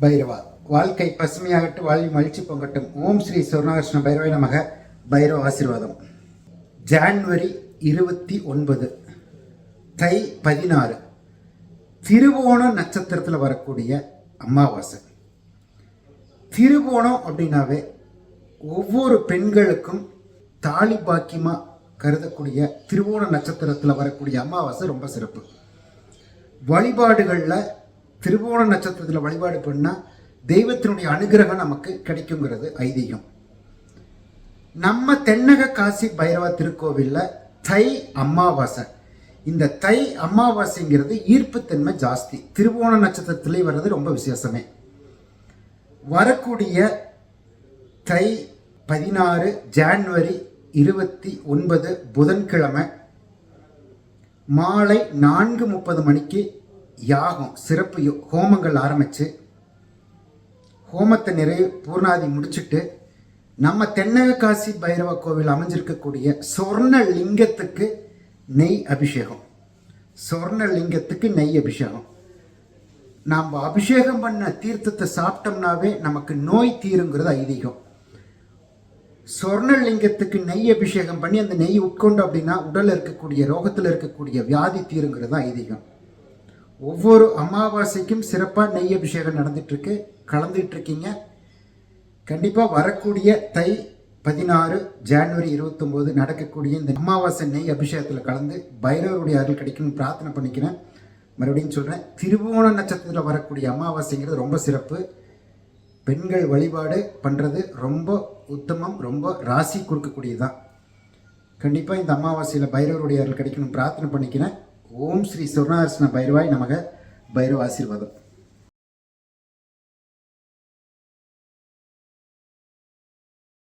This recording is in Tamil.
பைரவா. வாழ்க்கை பசுமையாகட்டு வாழ்வி மகிழ்ச்சி பொங்கட்டும். ஓம் ஸ்ரீ சுவர்ணகிருஷ்ண பைரவை நமக. பைரவ ஆசீர்வாதம். ஜான்வரி இருபத்தி ஒன்பது தை பதினாறு. திருவோண நட்சத்திரத்தில் வரக்கூடிய அமாவாசை. திருவோணம் அப்படின்னாவே ஒவ்வொரு பெண்களுக்கும் தாலி பாக்கியமாக கருதக்கூடிய திருவோண நட்சத்திரத்தில் வரக்கூடிய அமாவாசை ரொம்ப சிறப்பு. வழிபாடுகளில் திருவோண நட்சத்திரத்தில் வழிபாடு பண்ணால் தெய்வத்தினுடைய அனுகிரகம் நமக்கு கிடைக்குங்கிறது ஐதீகம். நம்ம தென்னக காசி பைரவ திருக்கோவிலில் தை அமாவாசை. இந்த தை அமாவாசைங்கிறது ஈர்ப்புத்தன்மை ஜாஸ்தி. திருவோண நட்சத்திரத்திலே வர்றது ரொம்ப விசேஷமே. வரக்கூடிய தை பதினாறு ஜான்வரி இருபத்தி ஒன்பது புதன்கிழமை மாலை நான்கு முப்பது மணிக்கு யாகம் சிறப்பு ஹோமங்கள் ஆரம்பித்து ஹோமத்தை நிறைவு பூர்ணாதி முடிச்சுட்டு நம்ம தென்னகாசி பைரவ கோவில் அமைஞ்சிருக்கக்கூடிய சொர்ண லிங்கத்துக்கு நெய் அபிஷேகம். சொர்ண லிங்கத்துக்கு நெய் அபிஷேகம். நாம் அபிஷேகம் பண்ண தீர்த்தத்தை சாப்பிட்டோம்னாவே நமக்கு நோய் தீருங்கிறது ஐதீகம். சொர்ணலிங்கத்துக்கு நெய் அபிஷேகம் பண்ணி அந்த நெய் உட்கொண்டோம் அப்படின்னா உடலில் இருக்கக்கூடிய ரோகத்தில் இருக்கக்கூடிய வியாதி தீருங்கிறது தான் ஐதீகம். ஒவ்வொரு அமாவாசைக்கும் சிறப்பாக நெய் அபிஷேகம் நடந்துட்டுருக்கு. கலந்துட்டு இருக்கீங்க கண்டிப்பாக வரக்கூடிய தை பதினாறு ஜான்வரி இருபத்தொம்போது நடக்கக்கூடிய இந்த அமாவாசை நெய் அபிஷேகத்தில் கலந்து பைரவருடைய அருள் கிடைக்கும்னு பிரார்த்தனை பண்ணிக்கிறேன். மறுபடியும் சொல்கிறேன் திருவோண நட்சத்திரத்தில் வரக்கூடிய அமாவாசைங்கிறது ரொம்ப சிறப்பு. பெண்கள் வழிபாடு பண்ணுறது ரொம்ப உத்தமம் ரொம்ப ராசி கொடுக்கக்கூடியதுதான். கண்டிப்பாக இந்த அமாவாசையில் பைரவருடைய அருள் கிடைக்கணும் பிரார்த்தனை பண்ணிக்கிறேன். ஓம் ஸ்ரீ சொர்ணார்சன பைரவாய் நமக பைரவ ஆசீர்வாதம்.